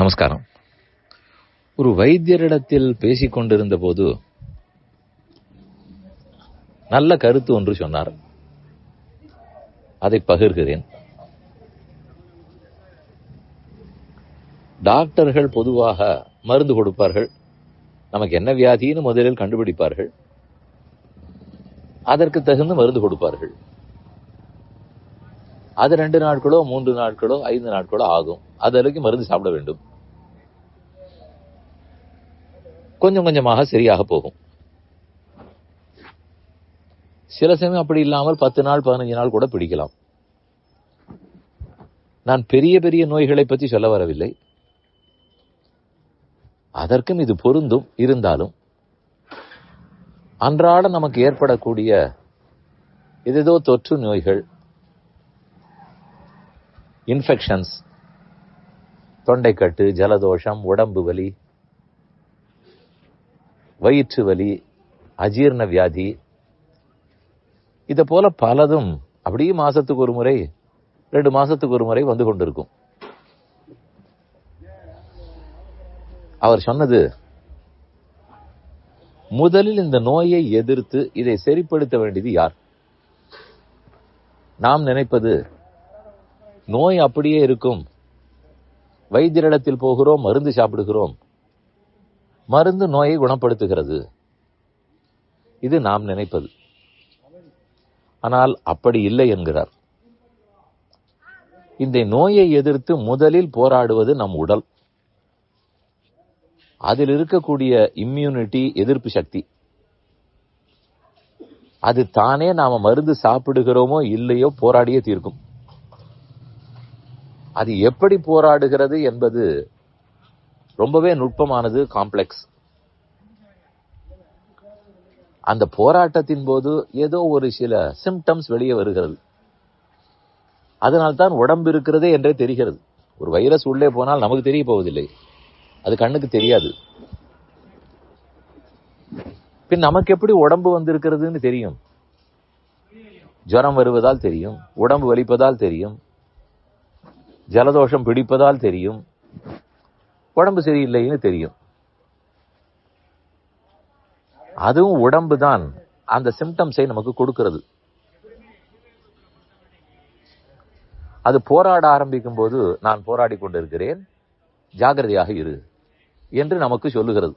நமஸ்காரம். ஒரு வைத்தியரிடத்தில் பேசிக் கொண்டிருந்த போது நல்ல கருத்து ஒன்று சொன்னார். அதை பகிர்கிறேன். டாக்டர்கள் பொதுவாக மருந்து கொடுப்பார்கள். நமக்கு என்ன வியாதின்னு முதலில் கண்டுபிடிப்பார்கள். அதற்கு தகுந்த மருந்து கொடுப்பார்கள். அது ரெண்டு நாட்களோ மூன்று நாட்களோ ஐந்து நாட்களோ ஆகும். அது வரைக்கும் மருந்து சாப்பிட வேண்டும். கொஞ்சம் கொஞ்சமாக சரியாக போகும். சில சமயம் அப்படி இல்லாமல் பத்து நாள் பதினஞ்சு நாள் கூட பிடிக்கலாம். நான் பெரிய பெரிய நோய்களை பற்றி சொல்ல வரவில்லை. அதற்கும் இது பொருந்தும் இருந்தாலும். அன்றாட நமக்கு ஏற்படக்கூடிய ஏதேதோ தொற்று நோய்கள் இன்ஃபெக்ஷன்ஸ் தொண்டைக்கட்டு ஜலதோஷம் உடம்பு வலி வயிற்று வலி அஜீர்ண வியாதி. இதை போல பலதும் அப்படியே மாசத்துக்கு ஒரு முறை ரெண்டு மாசத்துக்கு ஒரு முறை வந்து கொண்டிருக்கும். அவர் சொன்னது முதலில் இந்த நோயை எதிர்த்து இதை சரிப்படுத்த வேண்டியது யார்? நாம் நினைப்பது நோய் அப்படியே இருக்கும். வைத்தியரிடத்தில் போகிறோம் மருந்து சாப்பிடுகிறோம். மருந்து நோயை குணப்படுத்துகிறது. இது நாம் நினைப்பது. ஆனால் அப்படி இல்லை என்கிறார். இந்த நோயை எதிர்த்து முதலில் போராடுவது நம் உடல். அதில் இருக்கக்கூடிய இம்யூனிட்டி எதிர்ப்பு சக்தி. அது தானே நாம மருந்து சாப்பிடுகிறோமோ இல்லையோ போராடியே தீர்க்கும். அது எப்படி போராடுகிறது என்பது ரொம்பவே நுட்பமானது காம்ப்ளெக்ஸ் அந்த போராட்டத்தின் போது ஏதோ ஒரு சில சிம்டம்ஸ் வெளியே வருகிறது. அதனால்தான் உடம்பு இருக்கிறதே என்றே தெரிகிறது. ஒரு வைரஸ் உள்ளே போனால் நமக்கு தெரிய போவதில்லை. அது கண்ணுக்கு தெரியாது. பின் நமக்கு எப்படி உடம்பு வந்திருக்கிறதுன்னு தெரியும். ஜுரம் வருவதால் தெரியும். உடம்பு வலிப்பதால் தெரியும். ஜலதோஷம் பிடிப்பதால் தெரியும். உடம்பு சரியில்லைன்னு தெரியும். அதுவும் உடம்பு தான் அந்த சிம்டம்ஸை நமக்கு கொடுக்கிறது. அது போராட ஆரம்பிக்கும் போது நான் போராடி கொண்டிருக்கிறேன். ஜாகிரதையாக இரு என்று நமக்கு சொல்லுகிறது.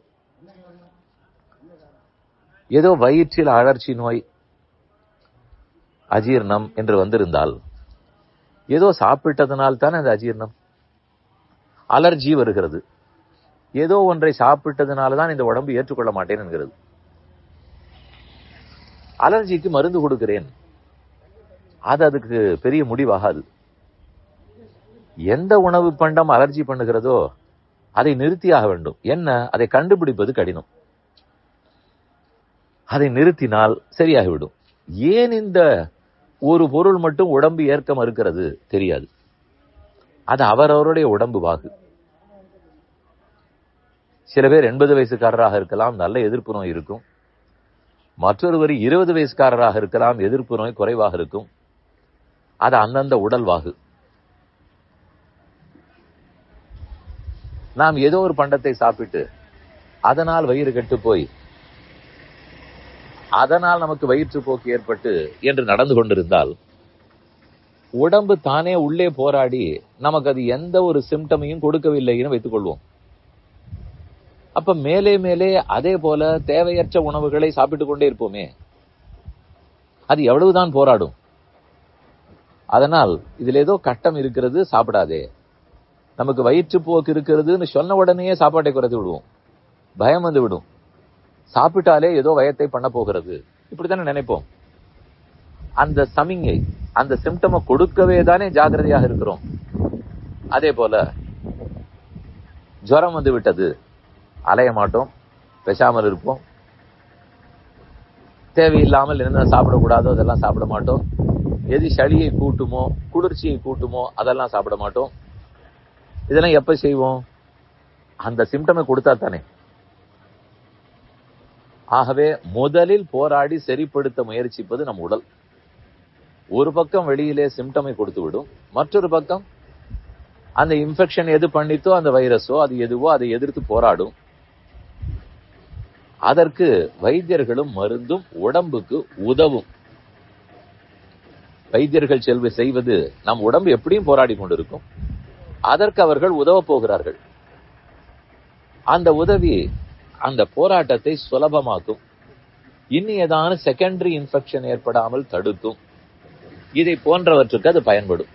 ஏதோ வயிற்றில் அழற்சி நோய் அஜீர்ணம் என்று வந்திருந்தால் ஏதோ சாப்பிட்டதனால் தான் அந்த அஜீர்ணம்? அலர்ஜி வருகிறது. ஏதோ ஒன்றை சாப்பிட்டதுனால தான் இந்த உடம்பு ஏற்றுக்கொள்ள மாட்டேன் என்கிறது. அலர்ஜிக்கு மருந்து கொடுக்கிறேன். அது அதுக்கு பெரிய முடிவாகாது. எந்த உணவு பண்டம் அலர்ஜி பண்ணுகிறதோ அதை நிறுத்தியாக வேண்டும். என்ன? அதை கண்டுபிடிப்பது கடினம். அதை நிறுத்தினால் சரியாகிவிடும். ஏன் இந்த ஒரு பொருள் மட்டும் உடம்பு ஏற்க மறுக்கிறது தெரியாது. அது அவரவருடைய உடம்பு வாகு சில பேர் எண்பது வயசுக்காரராக இருக்கலாம் நல்ல எதிர்ப்பு நோய் இருக்கும். மற்றொருவர் இருபது வயசுக்காரராக இருக்கலாம் எதிர்ப்பு நோய் குறைவாக இருக்கும். அது அந்தந்த உடல் வாகு நாம் ஏதோ ஒரு பண்டத்தை சாப்பிட்டு அதனால் வயிறு கெட்டு போய் அதனால் நமக்கு வயிற்றுப்போக்கு ஏற்பட்டு என்று நடந்து கொண்டிருந்தால் உடம்பு தானே உள்ளே போராடி நமக்கு அது எந்த ஒரு சிம்டமையும் கொடுக்கவில்லைன்னு வைத்துக் கொள்வோம். அப்ப மேலே மேலே அதே போல தேவையற்ற உணவுகளை சாப்பிட்டு கொண்டே இருப்போமே. அது எவ்வளவுதான் போராடும். அதனால் இதுல ஏதோ கட்டம் இருக்கிறது சாப்பிடாதே. நமக்கு வயிற்றுப்போக்கு இருக்கிறதுன்னு சொன்ன உடனேயே சாப்பாட்டை குறைத்து விடுவோம். பயம் வந்து விடும். சாப்பிட்டாலே ஏதோ வயத்தை பண்ண போகிறது. இப்படித்தானே நினைப்போம். அந்த சமிங்கை அந்த சிம்டமை கொடுக்கவே தானே ஜாகிரதையாக இருக்கிறோம். அதே போல ஜுரம் வந்து விட்டது. அலைய மாட்டோம் பேசாமல் இருப்போம். தேவையில்லாமல் என்ன சாப்பிடக்கூடாதோ அதெல்லாம் சாப்பிட மாட்டோம். எது சளியை கூட்டுமோ குளிர்ச்சியை கூட்டுமோ அதெல்லாம் சாப்பிட மாட்டோம். இதெல்லாம் எப்ப செய்வோம்? அந்த சிம்டமை கொடுத்தா தானே. ஆகவே முதலில் போராடி சரிப்படுத்த முயற்சிப்பது நம் உடல். ஒரு பக்கம் வெளியிலே சிம்டமை கொடுத்து விடும் மற்றொரு பக்கம் அந்த இன்ஃபெக்ஷன் எது பண்ணித்தோ அந்த வைரஸோ அது எதுவோ அதை எதிர்த்து போராடும். அதற்கு வைத்தியர்களும் மருந்தும் உடம்புக்கு உதவும். வைத்தியர்கள் செல்வ செய்வது நம் உடம்பு எப்படியும் போராடி கொண்டிருக்கும். அதற்கு அவர்கள் உதவ போகிறார்கள். அந்த உதவி அந்த போராட்டத்தை சுலபமாக்கும். இன்னும் ஏதான செகண்டரி இன்ஃபெக்ஷன் ஏற்படாமல் தடுக்கும். இதை போன்றவற்றுக்கு அது பயன்படும்.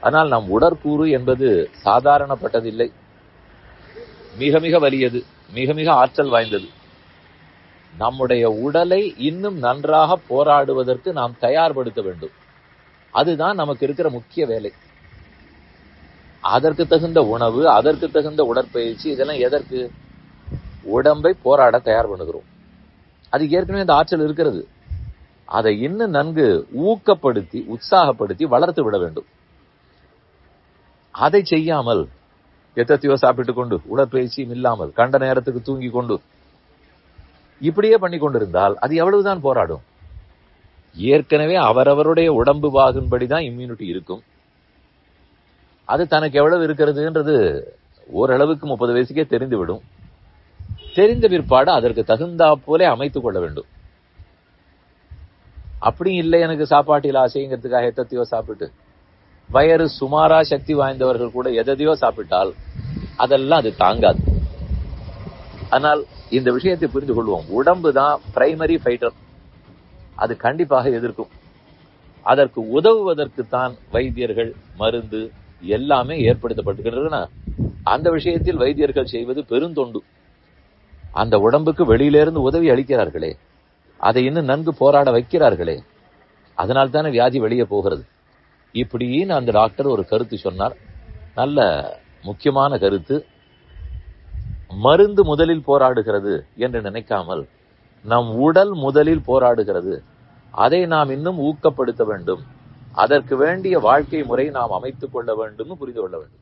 ஆனால் நம் உடற்கூறு என்பது சாதாரணப்பட்டதில்லை. மிக மிக வலியது. மிக மிக ஆற்றல் வாய்ந்தது. நம்முடைய உடலை இன்னும் நன்றாக போராடுவதற்கு நாம் தயார்படுத்த வேண்டும். அதுதான் நமக்கு இருக்கிற முக்கிய வேலை. அதற்கு தகுந்த உணவு அதற்கு தகுந்த உடற்பயிற்சி இதெல்லாம் எதற்கு? உடம்பை போராட தயார் பண்ணுகிறோம். அது ஏற்கனவே அந்த ஆற்றல் இருக்கிறது. அதை இன்னும் நன்கு ஊக்கப்படுத்தி உற்சாகப்படுத்தி வளர்த்து விட வேண்டும். அதை செய்யாமல் எத்தத்தையோ சாப்பிட்டு கொண்டு உடற்பயிற்சியும் இல்லாமல் கண்ட நேரத்துக்கு தூங்கி கொண்டு இப்படியே பண்ணி கொண்டிருந்தால் அது எவ்வளவுதான் போராடும். ஏற்கனவே அவரவருடைய உடம்பு பாகும்படிதான் இம்யூனிட்டி இருக்கும். அது தனக்கு எவ்வளவு இருக்கிறதுன்றது ஓரளவுக்கு முப்பது வயசுக்கே தெரிந்துவிடும். தெரிந்த பிற்பாடு அதற்கு தகுந்தா போல அமைத்துக் கொள்ள வேண்டும். அப்படி இல்லை எனக்கு சாப்பாட்டில் ஆசைங்கிறதுக்காக எத்தத்தையோ சாப்பிட்டு. வயறு சுமாரா சக்தி வாய்ந்தவர்கள் கூட எதையோ சாப்பிட்டால் அதெல்லாம் அது தாங்காது. ஆனால் இந்த விஷயத்தை புரிந்து கொள்வோம். உடம்பு தான் பிரைமரி ஃபைட்டர் அது கண்டிப்பாக எதிர்க்கும். அதற்கு உதவுவதற்கு தான் வைத்தியர்கள் மருந்து எல்லாமே ஏற்படுத்தப்பட்டுகின்றன அந்த விஷயத்தில் வைத்தியர்கள் செய்வது பெருந்தொண்டு அந்த உடம்புக்கு வெளியிலிருந்து உதவி அளிக்கிறார்களே. அதை இன்னும் நன்கு போராட வைக்கிறார்களே. அதனால் தானே வியாதி வெளியே போகிறது. இப்படின்னு அந்த டாக்டர் ஒரு கருத்து சொன்னார். நல்ல முக்கியமான கருத்து. மருந்து முதலில் போராடுகிறது என்று நினைக்காமல் நம் உடல் முதலில் போராடுகிறது. அதை நாம் இன்னும் ஊக்கப்படுத்த வேண்டும். அதற்கு வேண்டிய வாழ்க்கை முறை நாம் அமைத்துக் கொள்ள வேண்டும். புரிந்து கொள்ள வேண்டும்.